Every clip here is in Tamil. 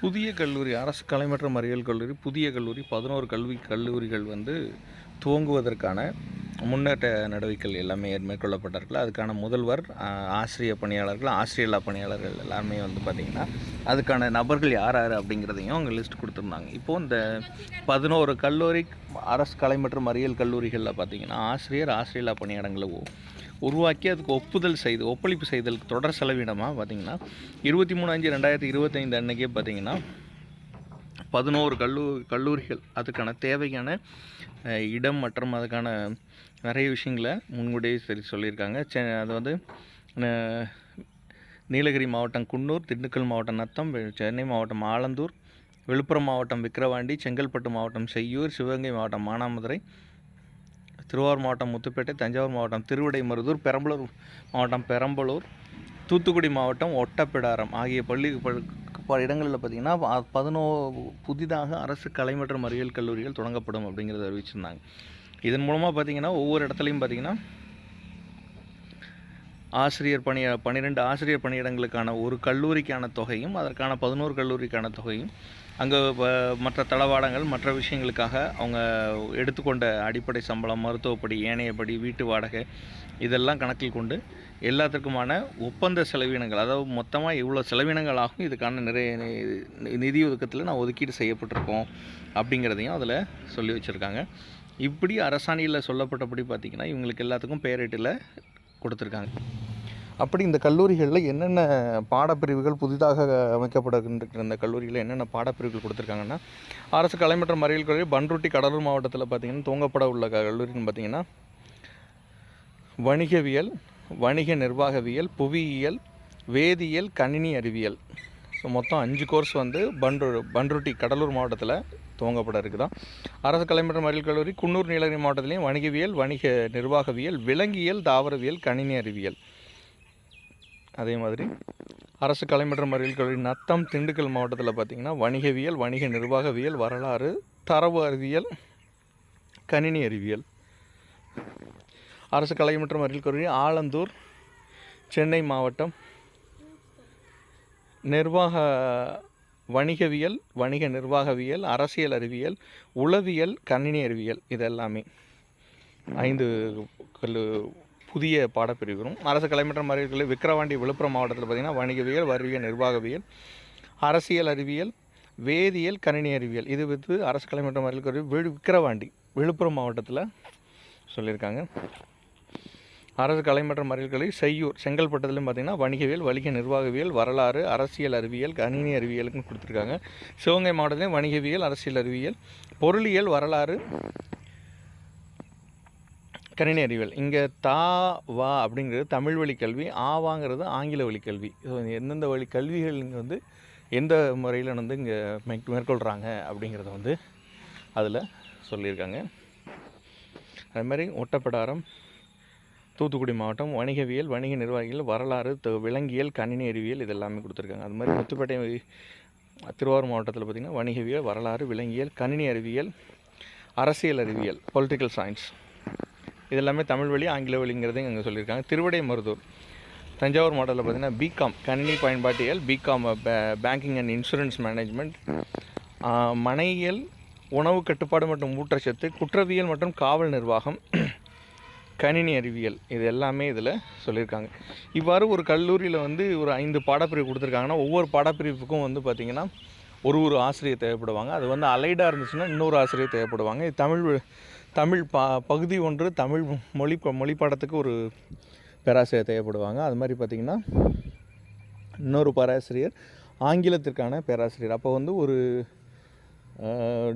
புதிய கல்லூரி அரசு கலை மற்றும் அறிவியல் கல்லூரி புதிய கல்லூரி பதினோரு கல்வி கல்லூரிகள் வந்து துவங்குவதற்கான முன்னேற்ற நடவடிக்கைகள் எல்லாமே மேற்கொள்ளப்பட்டார்கள் அதுக்கான முதல்வர் ஆசிரிய பணியாளர்கள் ஆசிரியலா பணியாளர்கள் எல்லாருமே வந்து பார்த்திங்கன்னா அதுக்கான நபர்கள் யார் யார் அப்படிங்கிறதையும் அவங்க லிஸ்ட் கொடுத்துருந்தாங்க. இப்போது இந்த பதினோரு கல்லூரி அரசு கலை மற்றும் அறிவியல் கல்லூரிகளில் பார்த்திங்கன்னா ஆசிரியர் ஆசிரியலா பணியிடங்களை உருவாக்கி அதுக்கு ஒப்புதல் செய்து ஒப்பளிப்பு செய்தல் தொடர் செலவினமாக பார்த்திங்கன்னா இருபத்தி மூணு அஞ்சு ரெண்டாயிரத்தி இருபத்தைந்து அன்னைக்கே பார்த்திங்கன்னா பதினோரு கல்லூ கல்லூரிகள் அதுக்கான தேவையான இடம் மற்றும் அதுக்கான நிறைய விஷயங்களை முன்கூட்டியே சரி சொல்லியிருக்காங்க. செ அது வந்து நீலகிரி மாவட்டம் குன்னூர் திண்டுக்கல் மாவட்டம் நத்தம் சென்னை மாவட்டம் ஆலந்தூர் விழுப்புரம் மாவட்டம் விக்கிரவாண்டி செங்கல்பட்டு மாவட்டம் செய்யூர் சிவகங்கை மாவட்டம் மானாமதுரை திருவாரூர் மாவட்டம் முத்துப்பேட்டை தஞ்சாவூர் மாவட்டம் திருவிடைமருதூர் பெரம்பலூர் மாவட்டம் பெரம்பலூர் தூத்துக்குடி மாவட்டம் ஒட்டப்பிடாரம் ஆகிய பள்ளி பல இடங்களில் பார்த்திங்கன்னா பதினோ புதிதாக அரசு கலை மற்றும் அறிவியல் கல்லூரிகள் தொடங்கப்படும் அப்படிங்கிறத அறிவிச்சிருந்தாங்க. இதன் மூலமாக பார்த்திங்கன்னா ஒவ்வொரு இடத்துலையும் பார்த்திங்கன்னா ஆசிரியர் பணி பன்னிரெண்டு ஆசிரியர் பணியிடங்களுக்கான ஒரு கல்லூரிக்கான தொகையும் அதற்கான பதினோரு கல்லூரிக்கான தொகையும் அங்கே மற்ற தளவாடங்கள் மற்ற விஷயங்களுக்காக அவங்க எடுத்துக்கொண்ட அடிப்படை சம்பளம் மருத்துவப்படி ஏனையபடி வீட்டு வாடகை இதெல்லாம் கணக்கில் கொண்டு எல்லாத்துக்குமான ஒப்பந்த செலவினங்கள் அதாவது மொத்தமாக இவ்வளோ செலவினங்கள் ஆகும் இதுக்கான நிறைய நி- நிதி ஒதுக்கத்தில் நான் ஒதுக்கீடு செய்யப்பட்டிருக்கோம் அப்படிங்கிறதையும் அதில் சொல்லி வச்சுருக்காங்க. இப்படி அரசாணையில் சொல்லப்பட்டபடி பார்த்திங்கன்னா இவங்களுக்கு எல்லாத்துக்கும் பேரேட்டில் கொடுத்துருக்காங்க. அப்படி இந்த கல்லூரிகளில் என்னென்ன பாடப்பிரிவுகள் புதிதாக அமைக்கப்படுகின்ற இந்த கல்லூரிகளில் என்னென்ன பாடப்பிரிவுகள் கொடுத்துருக்காங்கன்னா அரசு கலை மற்றும் அறிவியல் கல்லூரி பன்ருட்டி கடலூர் மாவட்டத்தில் பார்த்திங்கன்னா துவங்கப்பட உள்ள கல்லூரின்னு பார்த்திங்கன்னா வணிகவியல் வணிக நிர்வாகவியல் புவியியல் வேதியியல் கணினி அறிவியல். ஸோ மொத்தம் அஞ்சு கோர்ஸ் வந்து பன்ரு பன்ருட்டி கடலூர் மாவட்டத்தில் துவங்கப்பட இருக்குதான் அரசு கலைமன்ற மறியல் கல்லூரி குன்னூர் நீலகிரி மாவட்டத்திலையும் வணிகவியல் வணிக நிர்வாகவியல் விலங்கியல் தாவரவியல் கணினி அறிவியல். அதே மாதிரி அரசு கலைமன்ற மறியல் கல்லூரி நத்தம் திண்டுக்கல் மாவட்டத்தில் பார்த்திங்கன்னா வணிகவியல் வணிக நிர்வாகவியல் வரலாறு தரவு அறிவியல் கணினி அறிவியல். அரசு கலை மற்றும் அறிவியல் கல்லூரி ஆலந்தூர் சென்னை மாவட்டம். நிர்வாக வணிகவியல் வணிக நிர்வாகவியல் அரசியல் அறிவியல் உளவியல் கணினி அறிவியல் இது எல்லாமே ஐந்து கல்லு புதிய பாடப்பிரிவுகளும். அரசு கலைமற்றம் அறிவியல் விக்கிரவாண்டி விழுப்புரம் மாவட்டத்தில் பார்த்திங்கன்னா வணிகவியல் வருவியல் நிர்வாகவியல் அரசியல் அறிவியல் வேதியியல் கணினி அறிவியல். இது வந்து அரசு கலைமற்றம் அறிவியல் விழு விக்கிரவாண்டி விழுப்புரம் மாவட்டத்தில் சொல்லியிருக்காங்க. அரசு கலை மற்றும் அறிவியல் கல்லூரி செய்யூர் செங்கல்பட்டத்துலையும் பார்த்தீங்கன்னா வணிகவியல் வணிக நிர்வாகவியல் வரலாறு அரசியல் அறிவியல் கணினி அறிவியலுக்குன்னு கொடுத்துருக்காங்க. சிவகங்கை மாவட்டத்திலையும் வணிகவியல் அரசியல் அறிவியல் பொருளியல் வரலாறு கணினி அறிவியல். இங்கே தா வா அப்படிங்கிறது தமிழ் வழி கல்வி ஆவாங்கிறது ஆங்கில வழி கல்வி. ஸோ எந்தெந்த வழி கல்விகள் இங்கே வந்து எந்த முறையில் வந்து இங்கே மேற் மேற்கொள்கிறாங்க அப்படிங்கிறத வந்து அதில் சொல்லியிருக்காங்க. அது மாதிரி ஒட்டப்பிடாரம் தூத்துக்குடி மாவட்டம் வணிகவியல் வணிக நிர்வாகிகள் வரலாறு த- விலங்கியல் கணினி அறிவியல் இது எல்லாமே கொடுத்துருக்காங்க. அது மாதிரி முத்துப்பேட்டை திருவாரூர் மாவட்டத்தில் பார்த்திங்கன்னா வணிகவியல் வரலாறு விலங்கியல் கணினி அறிவியல் அரசியல் அறிவியல் பொலிட்டிக்கல் சயின்ஸ் இது எல்லாமே தமிழ் வழி ஆங்கில வழிங்கிறதையும் இங்கே சொல்லியிருக்காங்க. திருவடை மருதூர். தஞ்சாவூர் மாவட்டத்தில் பார்த்திங்கன்னா பிகாம் கணினி பயன்பாட்டியல் B Com banking and insurance management மனையியல் உணவு கட்டுப்பாடு மற்றும் ஊட்டச்சத்து குற்றவியல் மற்றும் காவல் நிர்வாகம். கணினி அறிவியல் இது எல்லாமே இதில் சொல்லியிருக்காங்க. இவ்வாறு ஒரு கல்லூரியில் வந்து ஒரு ஐந்து பாடப்பிரிவு கொடுத்துருக்காங்கன்னா ஒவ்வொரு பாடப்பிரிவுக்கும் வந்து பார்த்திங்கன்னா ஒரு ஒரு ஆசிரியர் தேவைப்படுவாங்க. அது வந்து அலைடாக இருந்துச்சுன்னா இன்னொரு ஆசிரியர் தேவைப்படுவாங்க. இது தமிழ் தமிழ் பா பகுதி ஒன்று தமிழ் மொழி மொழி பாடத்துக்கு ஒரு பேராசிரியர் தேவைப்படுவாங்க. அது மாதிரி பார்த்திங்கன்னா இன்னொரு பேராசிரியர் ஆங்கிலத்திற்கான பேராசிரியர். அப்போ வந்து ஒரு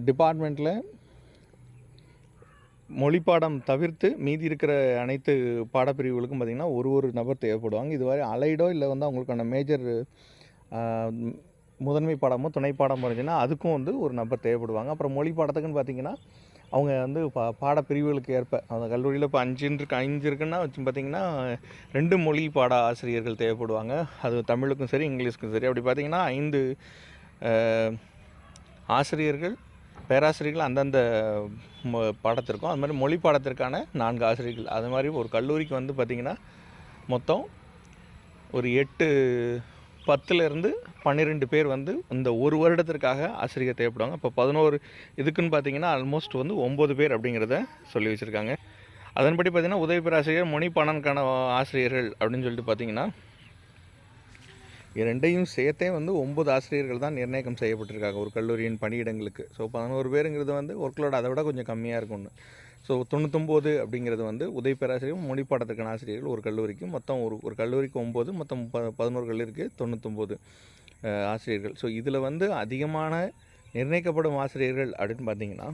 டிபார்ட்மெண்ட்டில் மொழி பாடம் தவிர்த்து மீதி இருக்கிற அனைத்து பாடப்பிரிவுகளுக்கும் பார்த்திங்கன்னா ஒரு ஒரு நபர் தேவைப்படுவாங்க. இதுவரை அலைடோ இல்லை வந்து அவங்களுக்கான மேஜர் முதன்மை பாடமோ துணை பாடமோ இருந்துச்சுன்னா அதுக்கும் வந்து ஒரு நபர் தேவைப்படுவாங்க. அப்புறம் மொழி பாடத்துக்குன்னு பார்த்திங்கன்னா அவங்க வந்து பா பாடப்பிரிவுகளுக்கு ஏற்ப அந்த கல்லூரியில் இப்போ அஞ்சுன்னு இருக்கு அஞ்சு இருக்குன்னா வச்சு பார்த்திங்கன்னா ரெண்டு மொழி பாட ஆசிரியர்கள் தேவைப்படுவாங்க. அது தமிழுக்கும் சரி இங்கிலீஷ்க்கும் சரி. அப்படி பார்த்திங்கன்னா ஐந்து ஆசிரியர்கள் பேராசிரியர்கள் அந்தந்த மொ- பாடத்திற்கும் அது மாதிரி மொழி பாடத்திற்கான நான்கு ஆசிரியர்கள். அது மாதிரி ஒரு கல்லூரிக்கு வந்து பார்த்திங்கன்னா மொத்தம் ஒரு எட்டு பத்துலேருந்து பன்னிரெண்டு பேர் வந்து இந்த ஒரு வருடத்திற்காக ஆசிரியர் தேவைப்படுவாங்க. இப்போ பதினோரு இதுக்குன்னு பார்த்தீங்கன்னா ஆல்மோஸ்ட் வந்து ஒம்பது பேர் அப்படிங்கிறத சொல்லி வச்சுருக்காங்க. அதன்படி பார்த்திங்கன்னா உதவி பேராசிரியர் மொழி பணனுக்கான ஆசிரியர்கள் அப்படின்னு சொல்லிட்டு பார்த்தீங்கன்னா இரண்டையும் ரெண்டையும் சேர்த்தே வந்து ஒன்பது ஆசிரியர்கள் தான் நிர்ணயம் செய்யப்பட்டிருக்காங்க ஒரு கல்லூரியின் பணியிடங்களுக்கு. ஸோ பதினோரு பேருங்கிறது வந்து ஒர்க்லோட் அதை விட கொஞ்சம் கம்மியாக இருக்கும்னு. ஸோ தொண்ணூத்தொம்போது அப்படிங்கிறது வந்து உதவி பேராசிரியர் மொழிப்பாடத்துக்கான ஆசிரியர்கள் ஒரு கல்லூரிக்கு மொத்தம் ஒரு ஒரு கல்லூரிக்கு ஒம்பது மொத்தம் ப பதினோரு கல்லூரிக்கு தொண்ணூத்தொம்போது ஆசிரியர்கள். ஸோ இதில் வந்து அதிகமான நிர்ணயிக்கப்படும் ஆசிரியர்கள் அப்படின்னு பார்த்தீங்கன்னா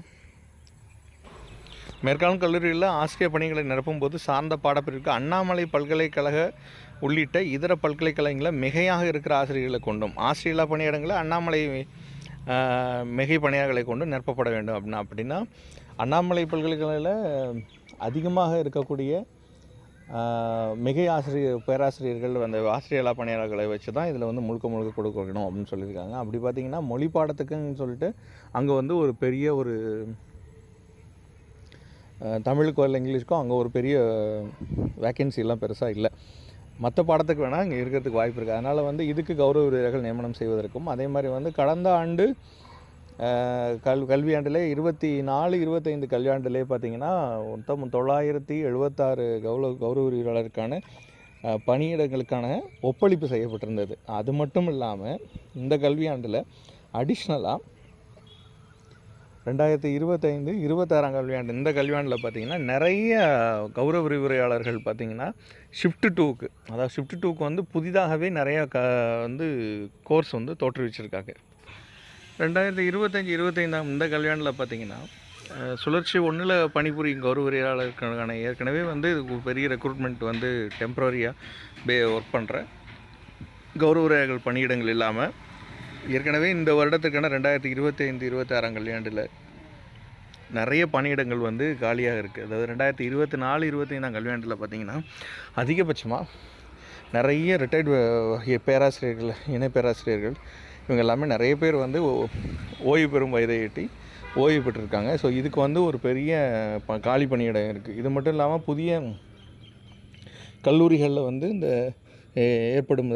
மேற்காலம் கல்லூரிகளில் ஆசிரியர் பணிகளை நிரப்பும்போது சார்ந்த பாடப்பிரிவுக்கு அண்ணாமலை பல்கலைக்கழக உள்ளிட்ட இதர பல்கலைக்கழகங்களில் மிகையாக இருக்கிற ஆசிரியர்களை கொண்டும் ஆசிரியர்களா பணியிடங்களை அண்ணாமலை மிகை பணியாளர்களை கொண்டு நிரப்பப்பட வேண்டும் அப்படின்னா அப்படின்னா அண்ணாமலை பல்கலைக்கழகத்தில் அதிகமாக இருக்கக்கூடிய மிகை ஆசிரியர் பேராசிரியர்கள் அந்த ஆசிரியர்களா பணியாளர்களை வச்சு தான் இதில் வந்து முழுக்க முழுக்க கொடுக்கணும் அப்படின்னு சொல்லியிருக்காங்க. அப்படி பார்த்தீங்கன்னா மொழி பாடத்துக்குன்னு சொல்லிட்டு அங்கே வந்து ஒரு பெரிய ஒரு அஹ், தமிழுக்கோ இல்லை இங்கிலீஷ்க்கோ அங்கே ஒரு பெரிய வேக்கன்சிலாம் பெருசாக இல்லை. மற்ற பாடத்துக்கு வேணால் இங்கே இருக்கிறதுக்கு வாய்ப்பு இருக்குது அதனால் வந்து இதுக்கு கௌரவ விருதுகள் நியமனம் செய்வதற்கும் அதே மாதிரி வந்து கடந்த ஆண்டு கல் கல்வியாண்டிலே இருபத்தி நாலு இருபத்தைந்து கல்வியாண்டிலே பார்த்தீங்கன்னா மொத்தம் தொள்ளாயிரத்தி எழுபத்தாறு கௌரவ கௌரவ விரிவாளருக்கான பணியிடங்களுக்கான ஒப்பளிப்பு செய்யப்பட்டிருந்தது. அது மட்டும் இல்லாமல் இந்த கல்வியாண்டில் அடிஷ்னலாக ரெண்டாயிரத்தி இருபத்தைந்து இருபத்தாறாம் கல்வியாண்டு இந்த கல்வியாண்டில் பார்த்தீங்கன்னா நிறைய கௌரவ விரிவுரையாளர்கள் பார்த்தீங்கன்னா ஷிஃப்ட் டூக்கு அதாவது ஷிஃப்ட் டூக்கு வந்து புதிதாகவே நிறையா க வந்து கோர்ஸ் வந்து தோற்றுவிச்சிருக்காங்க. ரெண்டாயிரத்தி இருபத்தஞ்சி இருபத்தைந்தாம் இந்த கல்வியாண்டில் பார்த்தீங்கன்னா சுழற்சி ஒன்றில் பணிபுரியும் கௌரவ விரிவுரையாளருக்கான ஏற்கனவே வந்து இது பெரிய ரெக்ரூட்மெண்ட் வந்து டெம்ப்ரரியாக பே ஒர்க் பண்ணுற கௌரவ விரிவுரையாளர்கள் பணியிடங்கள் இல்லாமல் ஏற்கனவே இந்த வருடத்துக்கான ரெண்டாயிரத்தி இருபத்தி ஐந்து இருபத்தாறாம் கல்வியாண்டில் நிறைய பணியிடங்கள் வந்து காலியாக இருக்குது. அதாவது ரெண்டாயிரத்தி இருபத்தி நாலு இருபத்தைந்தாம் கல்வியாண்டில் பார்த்தீங்கன்னா அதிகபட்சமாக நிறைய ரிட்டையர்டு பேராசிரியர்கள் இணை பேராசிரியர்கள் இவங்க எல்லாமே நிறைய பேர் வந்து ஓ- ஓய்வு பெறும் வயதை எட்டி ஓய்வு பெற்றிருக்காங்க. ஸோ இதுக்கு வந்து ஒரு பெரிய ப காலி பணியிடம் இருக்குது. இது மட்டும் இல்லாமல் புதிய கல்லூரிகளில் வந்து இந்த ஏ- ஏற்படும்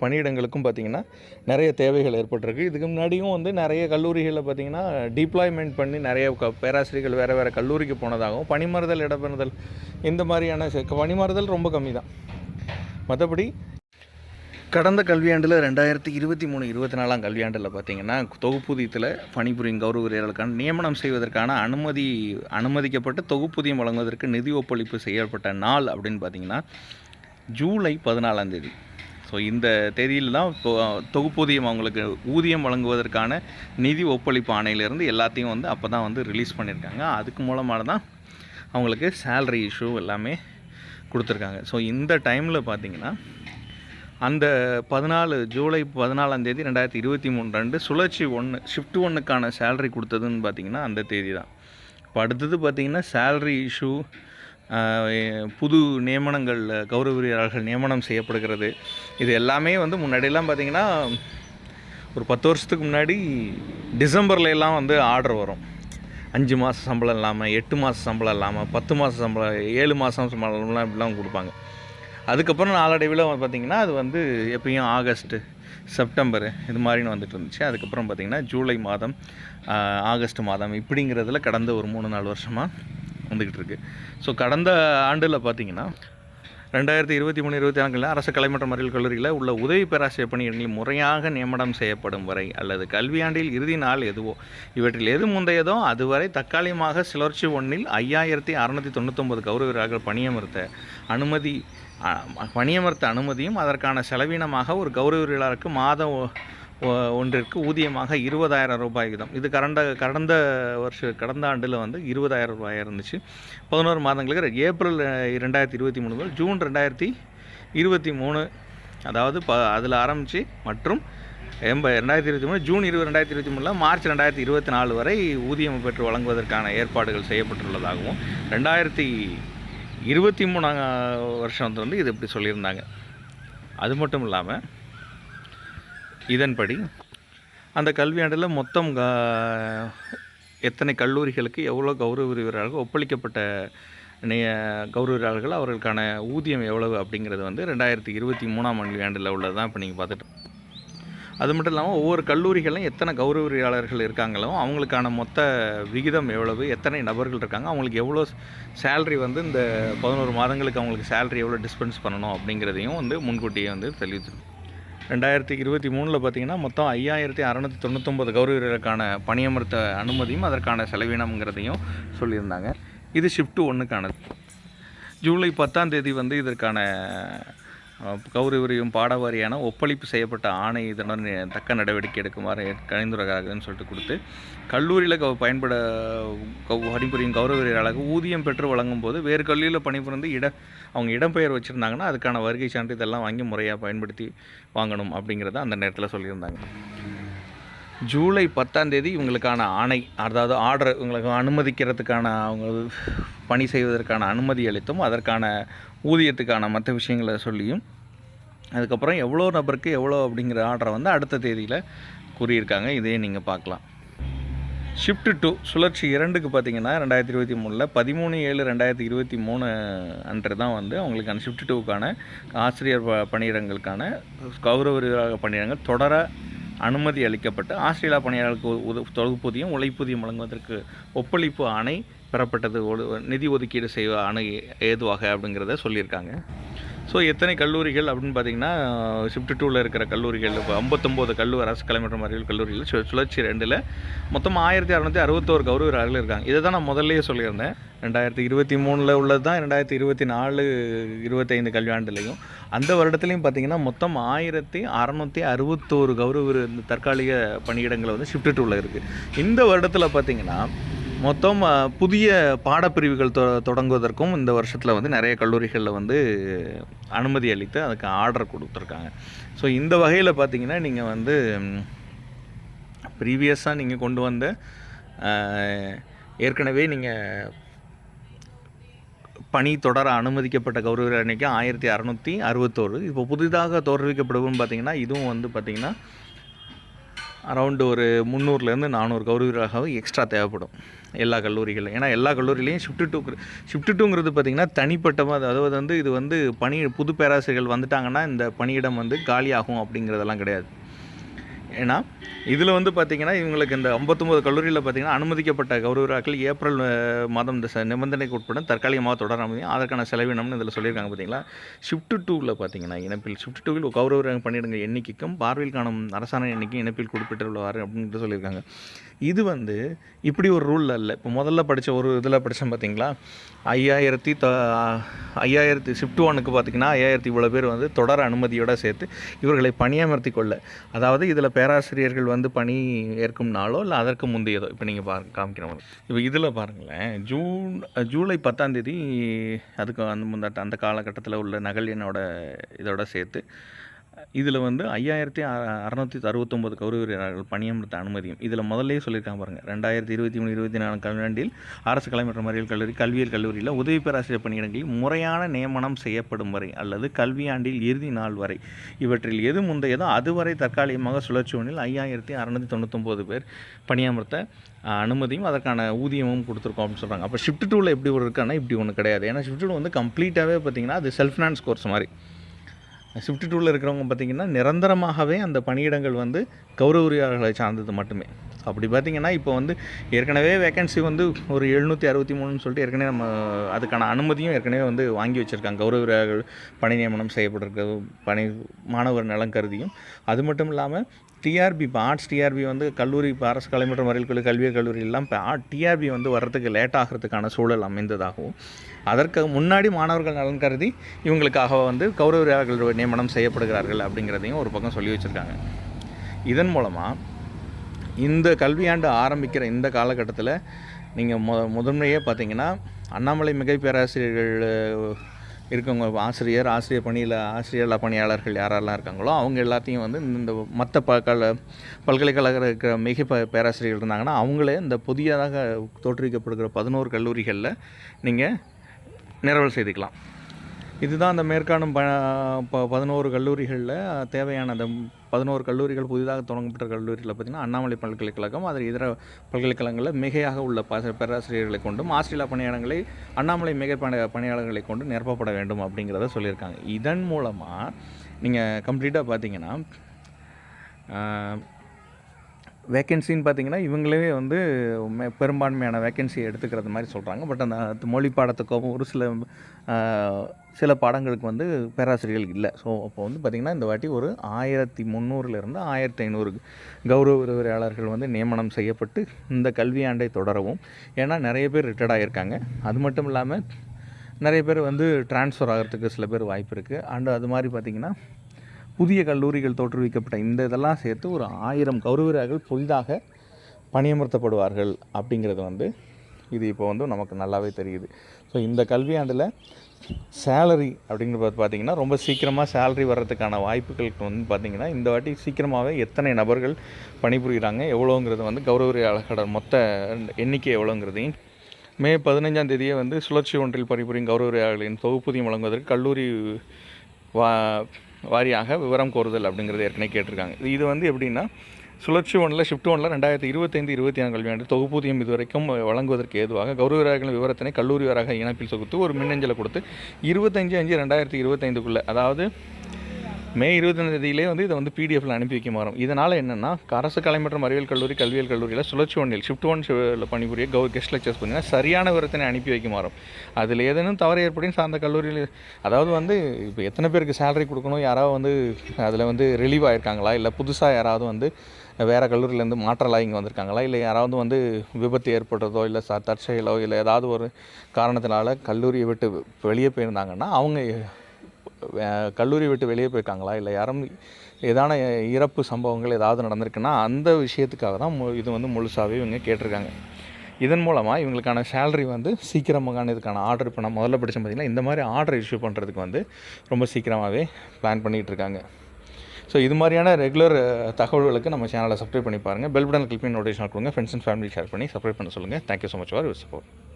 பணியிடங்களுக்கும் பார்த்திங்கன்னா நிறைய தேவைகள் ஏற்பட்டிருக்கு. இதுக்கு முன்னாடியும் வந்து நிறைய கல்லூரிகளில் பார்த்திங்கன்னா டிப்ளாய்மெண்ட் பண்ணி நிறைய க பேராசிரியர்கள் வேறு வேறு கல்லூரிக்கு போனதாகவும் பணிமறுதல் இடம்பெறுதல் இந்த மாதிரியான செ- பணிமறுதல் ரொம்ப கம்மி தான் மற்றபடி கடந்த கல்வியாண்டில் ரெண்டாயிரத்தி இருபத்தி மூணு இருபத்தி நாலாம் கல்வியாண்டில் பார்த்தீங்கன்னா தொகுப்பூதியத்தில் பணிபுரியும் கௌரவ வீரர்களுக்கான நியமனம் செய்வதற்கான அனுமதி அனுமதிக்கப்பட்டு தொகுப்பூதியம் வழங்குவதற்கு நிதி ஒப்பளிப்பு செய்யப்பட்ட நாள் அப்படின்னு பார்த்தீங்கன்னா ஜூலை பதினாலாம் தேதி. ஸோ இந்த தேதியில் தான் தொகுப்பூதியம் அவங்களுக்கு ஊதியம் வழங்குவதற்கான நிதி ஒப்பளிப்பு ஆணையிலேருந்து எல்லாத்தையும் வந்து அப்போ தான் வந்து ரிலீஸ் பண்ணியிருக்காங்க. அதுக்கு மூலமாக தான் அவங்களுக்கு சேலரி இஷ்யூ எல்லாமே கொடுத்துருக்காங்க. ஸோ இந்த டைமில் பார்த்தீங்கன்னா அந்த பதினாலு ஜூலை பதினாலாம் தேதி ரெண்டாயிரத்தி இருபத்தி மூணு ரெண்டு சுழற்சி ஒன்று ஷிஃப்ட் ஒன்றுக்கான சேலரி கொடுத்ததுன்னு பார்த்தீங்கன்னா அந்த தேதி தான் இப்போ அடுத்தது பார்த்திங்கன்னா சேலரி இஷ்யூ புது நியமனங்கள் கௌரவ நியமனம் செய்யப்படுகிறது. இது எல்லாமே வந்து முன்னாடியெல்லாம் பார்த்தீங்கன்னா ஒரு பத்து வருஷத்துக்கு முன்னாடி டிசம்பர்ல எல்லாம் வந்து ஆர்டர் வரும். அஞ்சு மாத சம்பளம் இல்லாமல் எட்டு மாத சம்பளம் இல்லாமல் பத்து மாத சம்பளம் ஏழு மாதம் சம்பளம்லாம் இப்படிலாம் கொடுப்பாங்க. அதுக்கப்புறம் நாளடைவில் பார்த்திங்கன்னா அது வந்து எப்பயும் ஆகஸ்ட்டு செப்டம்பர் இது மாதிரின்னு வந்துட்டு இருந்துச்சு. அதுக்கப்புறம் பார்த்திங்கன்னா ஜூலை மாதம் ஆகஸ்ட் மாதம் இப்படிங்கிறதுல கடந்த ஒரு மூணு நாலு வருஷமாக வந்துக்கிட்டு இருக்குது ஸோ கடந்த ஆண்டில் பார்த்திங்கன்னா ரெண்டாயிரத்தி இருபத்தி மூணு இருபத்தி நான்கில் அரசு கலை மற்றும் அறிவியல் கல்லூரியில் உள்ள உதவி பேராசிரியர் பணியிடங்களில் முறையாக நியமனம் செய்யப்படும் வரை அல்லது கல்வியாண்டில் இறுதி நாள் எதுவோ இவற்றில் எது முந்தையதோ அதுவரை தற்காலிகமாக சுழற்சி ஒன்றில் ஐயாயிரத்தி அறநூற்றி தொண்ணூத்தொம்பது கௌரவர்கள் பணியமர்த்த அனுமதி பணியமர்த்த அனுமதியும் அதற்கான செலவினமாக ஒரு கௌரவர்களுக்கு மாதம் ஒன்றிற்கு ஊதியமாக இருபதாயிரம் ரூபாய் விதம். இது கடந்த கடந்த வருஷ கடந்த ஆண்டில் வந்து இருபதாயிரம் ரூபாய் இருந்துச்சு. பதினோரு மாதங்களுக்கு ஏப்ரல் ரெண்டாயிரத்தி இருபத்தி மூணு முதல் ஜூன் ரெண்டாயிரத்தி இருபத்தி மூணு அதாவது ப அதில் ஆரம்பித்து மற்றும் எம்ப ரெண்டாயிரத்தி இருபத்தி மூணு ஜூன் இருபது ரெண்டாயிரத்தி இருபத்தி மூணில் மார்ச் ரெண்டாயிரத்தி இருபத்தி நாலு வரை ஊதியம் பெற்று வழங்குவதற்கான ஏற்பாடுகள் செய்யப்பட்டுள்ளதாகவும் ரெண்டாயிரத்தி இருபத்தி மூணாம் வருஷம் வந்து இது இப்படி சொல்லியிருந்தாங்க. அது மட்டும் இல்லாமல் இதன்படி அந்த கல்வியாண்டில் மொத்தம் க- எத்தனை கல்லூரிகளுக்கு எவ்வளோ கௌரவ விரிவராக ஒப்பளிக்கப்பட்ட நிய கௌரவ அவர்களுக்கான ஊதியம் எவ்வளவு அப்படிங்கிறது வந்து ரெண்டாயிரத்தி இருபத்தி மூணாம் ஆண்டில் உள்ளது தான் இப்போ நீங்கள் பார்த்துட்டு. அது மட்டும் இல்லாமல் ஒவ்வொரு கல்லூரிகளும் எத்தனை கௌரவியாளர்கள் இருக்காங்களோ அவங்களுக்கான மொத்த விகிதம் எவ்வளவு எத்தனை நபர்கள் இருக்காங்க அவங்களுக்கு எவ்வளோ சேல்ரி வந்து இந்த பதினோரு மாதங்களுக்கு அவங்களுக்கு சேலரி எவ்வளோ டிஸ்பென்ஸ் பண்ணணும் அப்படிங்கிறதையும் வந்து முன்கூட்டியே வந்து தெரிவிச்சிருக்கோம் ரெண்டாயிரத்தி இருபத்தி மூணில் பார்த்தீங்கன்னா மொத்தம் ஐயாயிரத்தி அறநூற்றி தொண்ணூத்தொம்பது கௌரவர்களுக்கான பணியமர்த்த அனுமதியும் அதற்கான செலவினம்ங்கிறதையும் சொல்லியிருந்தாங்க. இது ஷிஃப்ட் ஒன்றுக்கானது ஜூலை பத்தாம் தேதி வந்து இதற்கான கௌரவரையும் பாடவாரியான ஒப்பளிப்பு செய்யப்பட்ட ஆணை இதனுடன் தக்க நடவடிக்கை எடுக்குமாறு கணிந்துரையாகன்னு சொல்லிட்டு கொடுத்து கல்லூரியில் க பயன்பட கௌ பணிபுரியும் கௌரவரியாளர்கள் ஊதியம் பெற்று வழங்கும் போது வேறு கல்லூரியில் பணிபுரிந்து இட அவங்க இடம்பெயர் வச்சுருந்தாங்கன்னா அதுக்கான வருகை சான்றிதழ்லாம் வாங்கி முறையாக பயன்படுத்தி வாங்கணும் அப்படிங்கிறத அந்த நேரத்தில் சொல்லியிருந்தாங்க. ஜூலை பத்தாம் தேதி இவங்களுக்கான ஆணை அதாவது ஆர்டர் இவங்களுக்கு அனுமதிக்கிறதுக்கான அவங்க பணி செய்வதற்கான அனுமதி அளித்தும் அதற்கான ஊதியத்துக்கான மற்ற விஷயங்களை சொல்லியும் அதுக்கப்புறம் எவ்வளோ நபருக்கு எவ்வளோ அப்படிங்கிற ஆர்டரை வந்து அடுத்த தேதியில் கூறியிருக்காங்க. இதையும் நீங்கள் பார்க்கலாம். ஷிஃப்ட் டூ சுழற்சி இரண்டுக்கு பார்த்தீங்கன்னா ரெண்டாயிரத்தி இருபத்தி மூணில் பதிமூணு ஏழு ரெண்டாயிரத்தி இருபத்தி மூணு அன்று தான் வந்து அவங்களுக்கான ஷிஃப்ட் டூக்கான ஆசிரியர் ப- பணியிடங்களுக்கான கௌரவ விரிவாக பணியிடங்கள் தொடர அனுமதி அளிக்கப்பட்டு ஆஸ்திரேலியா பணியாளர்களுக்கு உத தொகுப்பூதியம் உழைப்பூதியம் வழங்குவதற்கு ஒப்பளிப்பு ஆணை பெறப்பட்டது. நிதி ஒதுக்கீடு செய்வ அணை ஏதுவாக அப்படிங்கிறத சொல்லியிருக்காங்க. ஸோ எத்தனை கல்லூரிகள் அப்படின்னு பார்த்தீங்கன்னா ஷிஃப்ட் டூவில் இருக்கிற கல்லூரிகள் இப்போ ஐம்பத்தொம்போது கல்லூரி அரசு கலை அறிவியல் கல்லூரியில் சு- சுழற்சி ரெண்டில் மொத்தம் ஆயிரத்தி அறநூற்றி அறுபத்தோரு கௌரவர்கள் இருக்காங்க. இதை தான் நான் முதல்லையே சொல்லியிருந்தேன். ரெண்டாயிரத்தி இருபத்தி மூணில் உள்ளது தான் ரெண்டாயிரத்தி இருபத்தி நாலு இருபத்தைந்து கல்வியாண்டுலேயும். அந்த வருடத்துலையும் பார்த்தீங்கன்னா மொத்தம் ஆயிரத்தி அறநூற்றி அறுபத்தோரு கௌரவ இந்த தற்காலிக பணியிடங்கள் வந்து ஷிஃப்ட் டூவில் இருக்குது இந்த வருடத்தில் பார்த்தீங்கன்னா மொத்தம் புதிய பாடப்பிரிவுகள் தொ தொடங்குவதற்கும் இந்த வருஷத்தில் வந்து நிறைய கல்லூரிகளில் வந்து அனுமதி அளித்து அதுக்கு ஆர்டர் கொடுத்துருக்காங்க. ஸோ இந்த வகையில் பார்த்தீங்கன்னா நீங்கள் வந்து ப்ரீவியஸாக நீங்கள் கொண்டு வந்த ஏற்கனவே நீங்கள் பணி தொடர அனுமதிக்கப்பட்ட கௌரவ எண்ணிக்கை ஆயிரத்தி அறநூற்றி அறுபத்தோரு. இப்போ புதிதாக தோற்றுவிக்கப்படுவோம்னு பார்த்தீங்கன்னா இதுவும் வந்து பார்த்திங்கன்னா அரௌண்டு ஒரு முந்நூறுலேருந்து நானூறு கௌரவராக எக்ஸ்ட்ரா தேவைப்படும் எல்லா கல்லூரிகளிலும் ஏன்னா எல்லா கல்லூரிலையும் ஷிஃப்ட் டூ ஷிஃப்ட் டூங்கிறது பார்த்திங்கன்னா தனிப்பட்டமாக அதாவது வந்து இது வந்து பணி புது பேராசிரியர்கள் வந்துட்டாங்கன்னா இந்த பணியிடம் வந்து காலியாகும் அப்படிங்கிறதெல்லாம் கிடையாது. ஏன்னா இதில் வந்து பார்த்திங்கன்னா இவங்களுக்கு இந்த 59 கல்லூரியில் பார்த்திங்கன்னா அனுமதிக்கப்பட்ட கௌரவராக்கள் ஏப்ரல் மாதம் இந்த நிபந்தனைக்கு உட்பட தற்காலிகமாக தொடர முடியும் அதற்கான செலவினம்னு இதில் சொல்லியிருக்காங்க பார்த்தீங்களா ஷிஃப்ட் டூவில் பார்த்தீங்கன்னா இணைப்பில் ஷிஃப்ட் டூவில் கௌரவ பணியிடங்கள் எண்ணிக்கைக்கும் பார்வையில் காணும் அரசாணை எண்ணிக்கை இணைப்பில் குறிப்பிட்டுள்ளவாறு அப்படின்ட்டு சொல்லியிருக்காங்க. இது வந்து இப்படி ஒரு ரூல் அல்ல இப்போ முதல்ல படித்த ஒரு இதில் படித்தேன் பார்த்தீங்களா ஐயாயிரத்தி த ஐயாயிரத்தி ஷிஃப்ட் ஒனுக்கு பார்த்தீங்கன்னா ஐயாயிரத்தி இவ்வளோ பேர் வந்து தொடர் அனுமதியோடு சேர்த்து இவர்களை பணியமர்த்தி கொள்ள. அதாவது இதில் பேராசிரியர்கள் வந்து பணி ஏற்கும் நாளோ இல்லை அதற்கு முந்தையதோ? இப்போ நீங்கள் பாருங்க காமிக்கிறோம் இப்போ இதில் பாருங்களேன். ஜூன் ஜூலை பத்தாம் தேதி அதுக்கு அந்த முந்தாட்ட அந்த காலகட்டத்தில் உள்ள நகல் என்னோட இதோட சேர்த்து இதில் வந்து ஐயாயிரத்தி அறநூற்றி அறுபத்தொம்போது கௌரவர்கள் பணியமர்த்த அனுமதியும். இதில் முதல்லயே சொல்லியிருக்காங்க பாருங்கள் ரெண்டாயிரத்தி இருபத்தி மூணு இருபத்தி நாலு கல்வியாண்டில் அரசு கலை மற்றும் அறிவியல் கல்லூரி கல்வியியல் கல்லூரியில் உதவி பேராசிரியர் பணியிடங்களில் முறையான நியமனம் செய்யப்படும் வரை அல்லது கல்வியாண்டில் இறுதி நாள் வரை. இவற்றில் எது முந்தையதோ அதுவரை தற்காலிகமாக சுழற்சி ஒன்றில் ஐயாயிரத்தி அறநூற்றி தொண்ணூத்தொம்பது பேர் பணியமர்த்த அனுமதியும் அதற்கான ஊதியமும் கொடுத்துருக்கோம் அப்படின்னு சொல்கிறாங்க அப்போ ஷிஃப்ட் டூவில் எப்படி ஒரு இருக்கானா இப்படி ஒன்று கிடையாது. ஏன்னா ஷிஃப்ட் டூ வந்து கம்ப்ளீட்டாகவே பார்த்தீங்கன்னா அது செல்ஃப் ஃபினான்ஸ் கோர்ஸ் மாதிரி. ஷிஃப்ட் டூவில் இருக்கிறவங்க பார்த்திங்கன்னா நிரந்தரமாகவே அந்த பணியிடங்கள் வந்து கௌரவரியாளர்களை சார்ந்தது மட்டுமே. அப்படி பார்த்திங்கன்னா இப்போ வந்து ஏற்கனவே வேகன்சி வந்து ஒரு எழுநூற்றி அறுபத்தி மூணுன்னு சொல்லிட்டு ஏற்கனவே நம்ம அதுக்கான அனுமதியும் ஏற்கனவே வந்து வாங்கி வச்சுருக்காங்க. கௌரவரியாளர்கள் பணி நியமனம் செய்யப்பட்டிருக்கிறது பணி மாணவர் நலன் கருதியும். அது மட்டும் இல்லாமல் டிஆர்பி இப்போ ஆர்ட்ஸ் டிஆர்பி வந்து கல்லூரி இப்போ அரசு கலை மற்றும் அறிவியல் கல்லூரி கல்வியல் கல்லூரியெல்லாம் இப்போ டிஆர்பி வந்து வர்றதுக்கு லேட் ஆகிறதுக்கான சூழல் அமைந்ததாகவும் அதற்கு முன்னாடி மாணவர்கள் நலன் கருதி இவங்களுக்காக வந்து கௌரவர்கள் நியமனம் செய்யப்படுகிறார்கள் அப்படிங்கிறதையும் ஒரு பக்கம் சொல்லி வச்சுருக்காங்க. இதன் மூலமாக இந்த கல்வியாண்டு ஆரம்பிக்கிற இந்த காலகட்டத்தில் நீங்கள் மு முதன்மையே பார்த்தீங்கன்னா அண்ணாமலை மிகை பேராசிரியர்கள் இருக்கவங்க ஆசிரியர் ஆசிரியர் பணியில் ஆசிரியர் பணியாளர்கள் யாரெல்லாம் இருக்காங்களோ அவங்க எல்லாத்தையும் வந்து இந்த மற்ற ப கல பல்கலைக்கழக இருக்கிற மிக ப பேராசிரியர்கள் இருந்தாங்கன்னா அவங்களே இந்த புதியதாக தோற்றுவிக்கப்படுகிற பதினோரு கல்லூரிகளில் நீங்கள் நிரவல் செய்துக்கலாம். இதுதான் அந்த மேற்காணும் ப ப- பதினோரு கல்லூரிகளில் தேவையான அந்த பதினோரு கல்லூரிகள் புதிதாக தொடங்கப்பட்ட கல்லூரியில் பார்த்திங்கன்னா அண்ணாமலை பல்கலைக்கழகம் அதில் இதர பல்கலைக்கழகங்களில் மிகையாக உள்ள பச பேராசிரியர்களை கொண்டும் ஆஸ்திரேலியா பணியாளர்களை அண்ணாமலை மிகை பணி பணியாளர்களை கொண்டு நிரப்பப்பட வேண்டும் அப்படிங்கிறத சொல்லியிருக்காங்க. இதன் மூலமாக நீங்கள் கம்ப்ளீட்டாக பார்த்தீங்கன்னா வேக்கன்சின்னு பார்த்தீங்கன்னா இவங்களே வந்து பெரும்பான்மையான வேக்கன்சி எடுத்துக்கிறது மாதிரி சொல்கிறாங்க பட் அந்த மொழி பாடத்துக்கும் ஒரு சில சில பாடங்களுக்கு வந்து பேராசிரியர்கள் இல்லை. ஸோ அப்போ வந்து பார்த்திங்கன்னா இந்த வாட்டி ஒரு ஆயிரத்தி முந்நூறுலேருந்து ஆயிரத்தி ஐநூறு கௌரவ விரிவுரையாளர்கள் வந்து நியமனம் செய்யப்பட்டு இந்த கல்வியாண்டை தொடரவும். ஏன்னா நிறைய பேர் ரிட்டையர்ட் ஆகியிருக்காங்க அது மட்டும் இல்லாமல் நிறைய பேர் வந்து ட்ரான்ஸ்ஃபர் ஆகிறதுக்கு சில பேர் வாய்ப்பு இருக்குது அண்டு அது மாதிரி பார்த்திங்கன்னா புதிய கல்லூரிகள் தோற்றுவிக்கப்பட்ட இந்த இதெல்லாம் சேர்த்து ஒரு ஆயிரம் கௌரவர்கள் புதிதாக பணியமர்த்தப்படுவார்கள் அப்படிங்கிறது வந்து இது இப்போ வந்து நமக்கு நல்லாவே தெரியுது. ஸோ இந்த கல்வியாண்டில் சேலரி அப்படிங்கிறது பார்த்து பார்த்தீங்கன்னா ரொம்ப சீக்கிரமாக சேலரி வர்றதுக்கான வாய்ப்புகளுக்கு வந்து பார்த்திங்கன்னா இந்த வாட்டி சீக்கிரமாகவே எத்தனை நபர்கள் பணிபுரிகிறாங்க எவ்வளோங்கிறது வந்து கௌரவரியாளர்களோட மொத்த எண்ணிக்கை எவ்வளோங்கிறதையும் மே பதினஞ்சாம் தேதியே வந்து சுழற்சி ஒன்றில் பணிபுரியும் கௌரவரியாளர்களின் தொகுப்பூதியம் வழங்குவதற்கு கல்லூரி வா வாரியாக விவரம் கோருதல் அப்படிங்கிறது ஏற்கனவே கேட்டிருக்காங்க. இது- இது வந்து எப்படின்னா சுழற்சி ஒன்றில் ஷிஃப்ட் ஒன்றில் ரெண்டாயிரத்தி இருபத்தைந்து இருபத்தி நான்கு கல்வியாண்டு தொகுப்பூதியம் இதுவரைக்கும் வழங்குவதற்கு ஏதுவாக கௌரவராயர்களின் விவரத்தினை கல்லூரி வராக இணைப்பில் தொகுத்து ஒரு மின்னஞ்சலை கொடுத்து இருபத்தஞ்சு அஞ்சு ரெண்டாயிரத்தி இருபத்தைந்துக்குள்ளே அதாவது மே இருபத்தஞ்சு தேதியிலே வந்து இதை வந்து பிடிஎஃப்ல அனுப்பி வைக்க மாறும். இதனால் என்னென்னா அரசு கலை மற்றும் அறிவியல் கல்லூரி கல்வியல் கல்லூரியில் சுழற்சி ஒன்றில் ஷிஃப்ட் ஒன் பணிபுரிய கவு கெஸ்ட் லெக்சர்ஸ் பார்த்தீங்கன்னா சரியான விவரத்தினை அனுப்பி வைக்க மாறும். அதில் ஏதேனும் தவறு ஏற்படின்னு சார்ந்த கல்லூரியில் அதாவது வந்து இப்போ எத்தனை பேருக்கு சேலரி கொடுக்கணும் யாராவது வந்து அதில் வந்து ரிலீவ் ஆயிருக்காங்களா? இல்லை புதுசாக யாராவது வந்து வேறு கல்லூரியிலேருந்து மாற்றலாக இங்கே வந்திருக்காங்களா? இல்லை யாராவது வந்து விபத்து ஏற்படுறதோ இல்லை ச தற்செயலோ இல்லை ஏதாவது ஒரு காரணத்தினால கல்லூரியை விட்டு வெளியே போயிருந்தாங்கன்னா அவங்க கல்லூரி விட்டு வெளியே போயிருக்காங்களா? இல்லை யாரும் ஏதான இறப்பு சம்பவங்கள் ஏதாவது நடந்திருக்குன்னா அந்த விஷயத்துக்காக தான் மு- இது வந்து முழுசாகவே இவங்க கேட்டிருக்காங்க. இதன் மூலமாக இவங்களுக்கான சேலரி வந்து சீக்கிரமாக இதுக்கான ஆர்டர் இப்போ நான் முதல்ல படித்தேன் பார்த்தீங்கன்னா இந்த மாதிரி ஆர்டர் இஷ்யூ பண்ணுறதுக்கு வந்து ரொம்ப சீக்கிரமாகவே பிளான் பண்ணிகிட்டு இருக்காங்க. ஸோ இது மாதிரியான ரெகுலர் தகவல்களுக்கு நம்ம சேனலை சப்ஸ்கிரைப் பண்ணி பாருங்கள் பெல் பட்டன் கிளிக் பண்ணி நோட்டிஃபிகேஷன் கொடுங்க. ஃப்ரெண்ட்ஸ் அண்ட் ஃபேமிலி ஷேர் பண்ணி சப்ஸ்கிரைப் பண்ண சொல்லுங்கள் thank you so much for your support